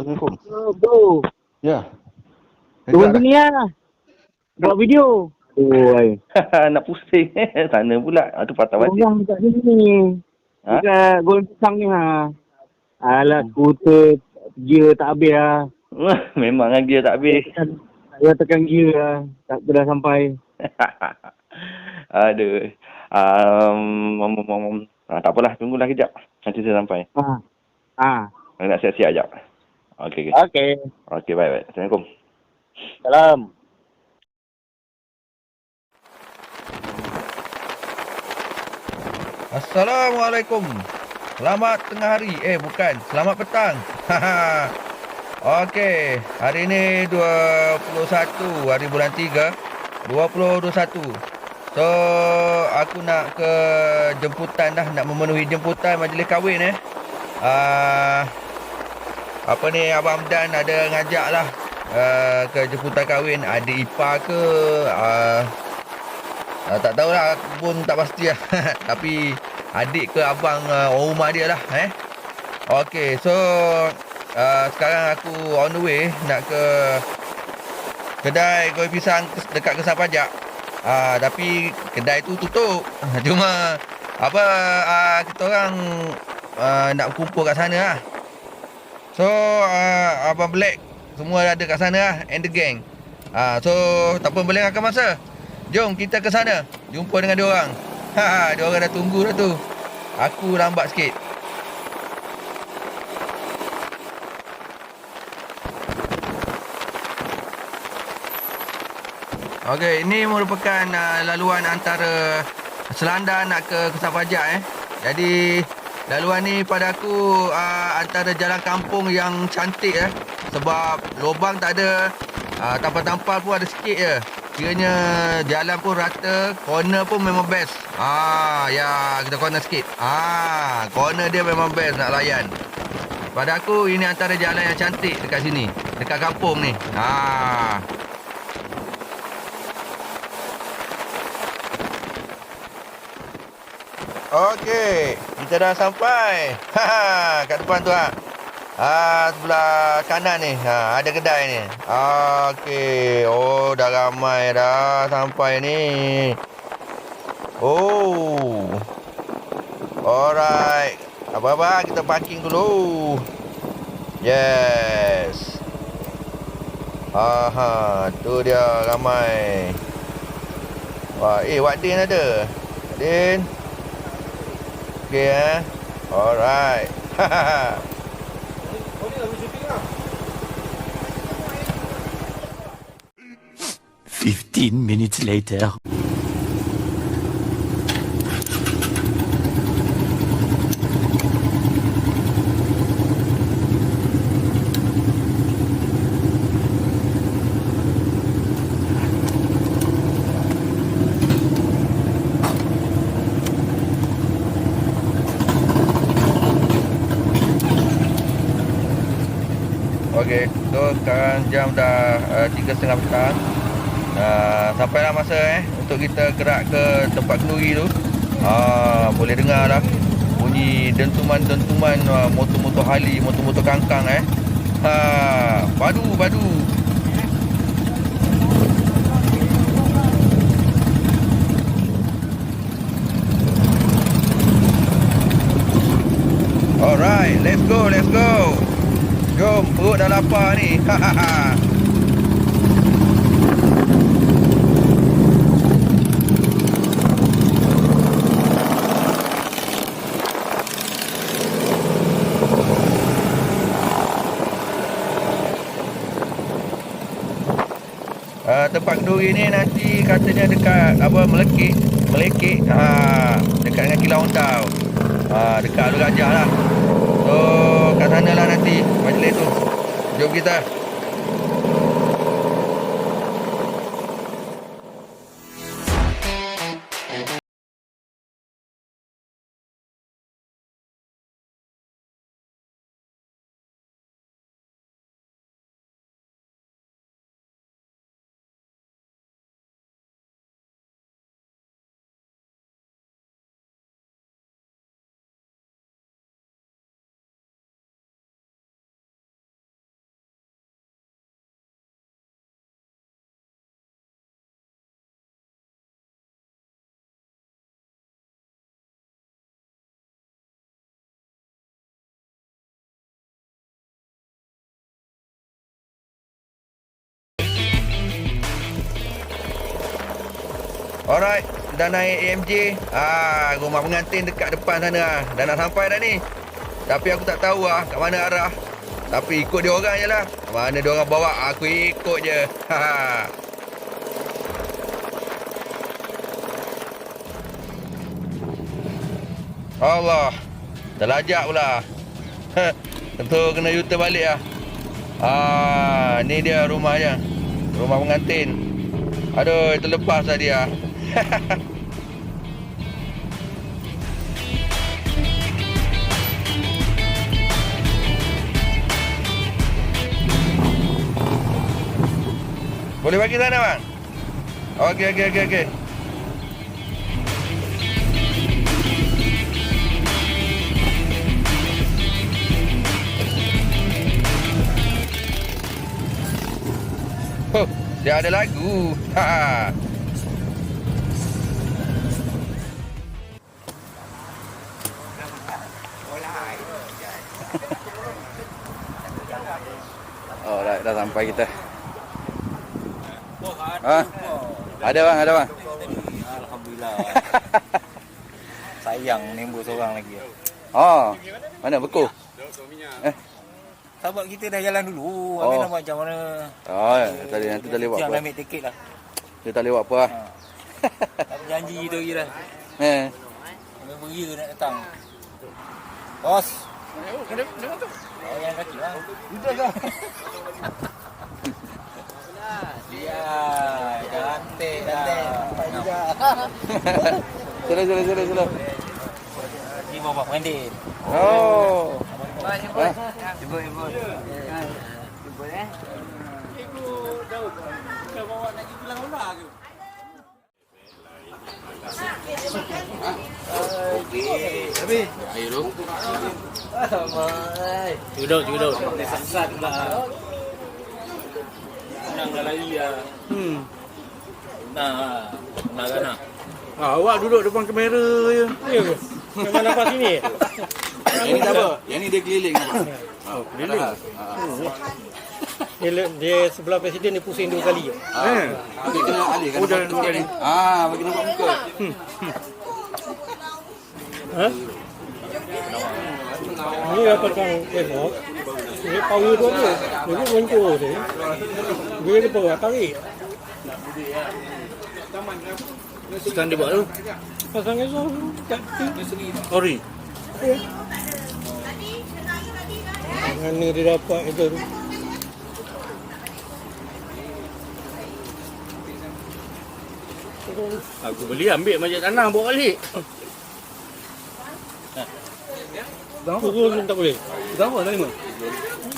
Assalamualaikum. Oh, bro. Ya. Turun sini lah. Buat video. Oh, ay. Nak pusing. Sana pula. Aduh patah balik. Orang kat sini. Ha? Dekat Golden Pisang ni ha. Alah, skuter. Gear tak habis lah. Memang kan dia tak habis. Saya tekan gear lah. Tak dah sampai. Aduh. Um, um, um, um, ah, tak apalah. Tunggulah kejap. Nanti saya sampai. Ha. Ha. Nak siap-siap sekejap. Okey, okey. Okey. Okey, baik, baik. Assalamualaikum. Salam. Assalamualaikum. Selamat tengah hari. Eh bukan, selamat petang. Haha. Okey, hari ni 21 hari bulan 3 2021. So aku nak ke jemputan dah nak memenuhi jemputan majlis kahwin eh. Ah apa ni Abang Hamdan ada ngajak lah uh, ke jemputan kahwin? Adik ipar ke? Uh, uh, tak tahulah aku pun tak pasti lah. Tapi adik ke abang uh, orang rumah dia lah eh. Okey so uh, sekarang aku on the way nak ke kedai kuih pisang dekat kesar pajak. Uh, tapi kedai tu tutup. Cuma apa uh, kita orang uh, nak kumpul kat sana lah So uh, Abang Black Semua ada kat sana lah And the gang. Uh, So Tak apa melengahkan masa? Jom kita ke sana. Jumpa dengan dia orang. Ha, dia orang dah tunggu dah tu. Aku lambat sikit. Okey, ini merupakan uh, laluan antara Selanda nak ke Kesar Pajak eh. Jadi laluan ni pada aku uh, antara jalan kampung yang cantik eh. Sebab lubang tak ada, uh, tampal-tampal pun ada sikit je. Kiranya jalan pun rata, corner pun memang best. Ah, ya kita corner sikit. Ah, corner dia memang best nak layan. Pada aku ini antara jalan yang cantik dekat sini, dekat kampung ni. Ah. Okey, kita dah sampai. Ha, kat depan tu ah. Ah, sebelah kanan ni. Ha, ada kedai ni. Okey. Oh, dah ramai dah sampai ni. Oh. Alright. Apa-apa kita parking dulu. Yes. Aha, tu dia ramai. Wah, eh Wadin ada. Wadin. Okay eh. Alright. Fifteen minutes later. Okey, so sekarang jam dah uh, tiga setengah petang. Uh, sampailah masa eh untuk kita gerak ke tempat kenduri tu. Ah, boleh dengar dah bunyi dentuman-dentuman uh, motor-motor Harley, motor-motor kangkang eh. Ha, padu padu. Alright, let's go, let's go. Jom, perut dah lapar ni. Hahaha. Uh, tempat kenduri ni nanti katanya dekat apa melekit melekit ha dekat dengan kilau Ontau. Ha dekat Alur Gajah lah. So kat sana lah nanti majlis tu. Jom kita. Alright, dah naik AMJ. Ah, rumah pengantin dekat depan sana ah. Dah nak sampai dah ni. Tapi aku tak tahu ah kat mana arah. Tapi ikut dia orang je lah. Mana dia orang bawa, aku ikut je. Ha. Allah. Terlajak pula. Tentu kena U-turn balik lah. Ah, ni dia rumahnya. Rumah pengantin. Aduh, terlepas tadi ah. Boleh bagi sana bang? Okey okey okey okey. Oh, dia ada lagu. Ha. Dah, dah sampai kita. Ha? Ada bang, ada bang. Alhamdulillah. Sayang nembus seorang lagi. Oh, mana beku? Sahabat kita dah jalan dulu. Oh. Habis nak buat macam mana? Oh, tadi nanti tak lewat Jangan apa. ambil tiket lah. Dia tak lewat apa lah. Tak berjanji tu lagi dah. Eh. Kami beria nak datang. Bos. Oh, yang kaki lah. Duduk lah. Ya, cantik dah. Sila, sila, sila, sila. Ni bawa pengantin. Oh. Jemput, jemput. Duduk, duduk. Sesat pula. Senang dah lari lah. Hmm. Nah, nah kan nah. Ah, awak duduk depan kamera je. Ya ke? Memang nampak sini? Yang ni tak apa. Yang ni dia keliling apa? Oh, keliling. Dia, le- dia sebelah presiden dia pusing dua kali. Eh. Dia kena alihkan. Oh, dah dua kali. Ah, bagi nampak muka. Ha? Ini dapatkan esok. Ini power tu apa? Ini mencur dia. Dia dia bawa tarik. Sekarang dia buat tu. Pasang esok kat Ori. Mana dia dapat itu tu. Aku beli ambil majak tanah bawa balik. Turun pun tak boleh. Berapa dah lima?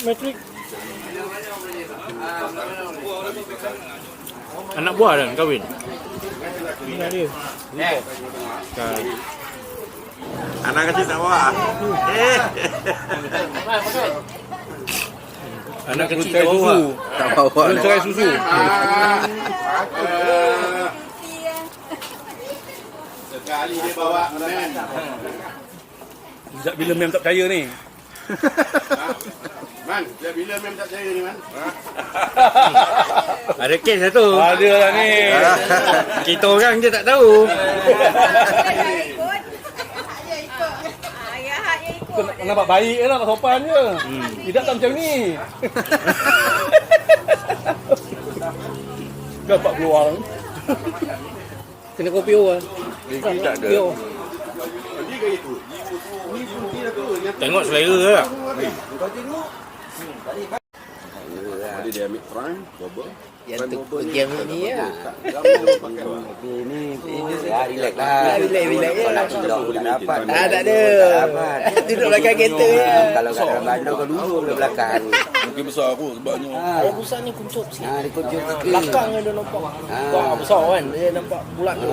Metrik. Anak buah dah kahwin. Nak dia. Anak kecil tak bawa. Eh. Anak kecil tak bawa. Tak bawa. Belum cerai susu. Sekali dia bawa men. Sejak bila mem tak percaya ni? Man, dia bila mem tak percaya ni man? Ada kes satu. Ada lah ni. Kita orang je tak tahu. Nampak baik je lah, nampak sopan je. Tidak tak macam ni. Dapat keluar. Kena kopi orang. Tak ada. Tengok selera lah. Jadi dia ambil perang, bobo. Yang tu yang ni ya. Ini Ya, relax lah. Relax, relax ya. nak tidak boleh dapat. Ah, tak ada. Duduk belakang kereta ya. Kalau kat dalam bandar kau duduk belah belakang. Mungkin besar aku sebabnya. Oh, besar ni kuncup sikit. Ah, dia kuncup sikit. Belakang dia nampak. Ah, besar kan. Dia nampak bulat tu.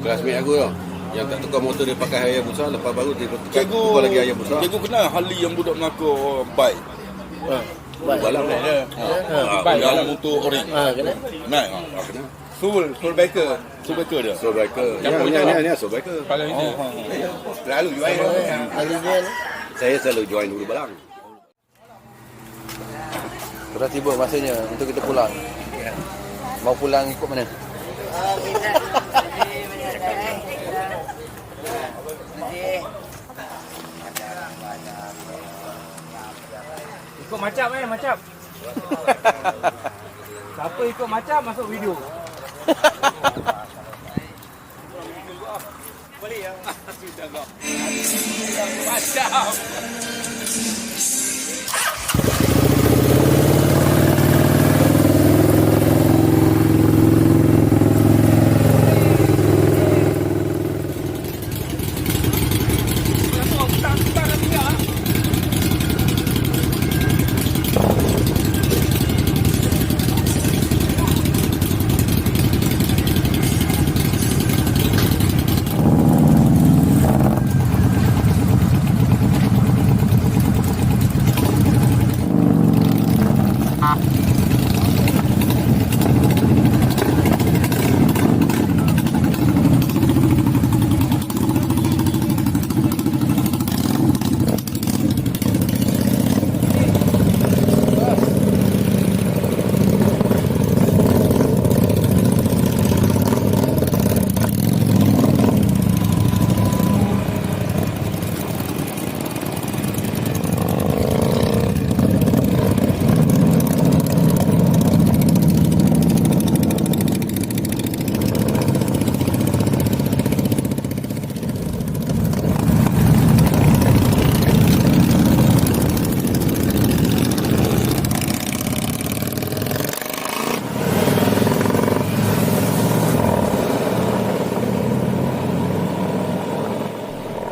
Kelasmate aku tau. Yang tak tukar motor dia pakai ayam besar lepas baru dia tukar, tukar lagi ayam besar. Cikgu kenal Harley yang budak bike. Balam dia. Ha, yang motor ori. Ah, kena. Naik. Ha, kenal. Soul, Soul Biker. Soul Biker dia. So biker. Ya, Yang ni punya ni ni so biker. Paling dia. Lalu jual dia. Ali dia ni. Saya selalu join dulu balang. Sudah tiba masanya untuk kita pulang. Mau pulang ikut mana? Oh, minat macam eh, macam. Siapa ikut macam masuk video.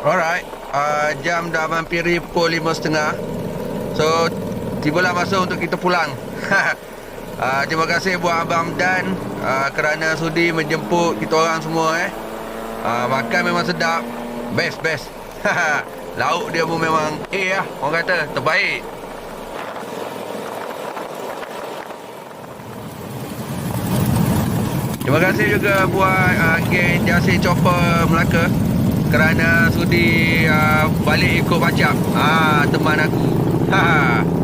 Alright, uh, jam dah mampiri pukul lima setengah. So, tibalah masa untuk kita pulang. uh, terima kasih buat Abang Dan uh, kerana sudi menjemput kita orang semua eh. Uh, makan memang sedap. Best, best. Lauk dia pun memang A lah. Orang kata terbaik. Terima kasih juga buat uh, geng Jasi Chopper Melaka kerana sudi uh, balik ikut macam ah teman aku. Ha.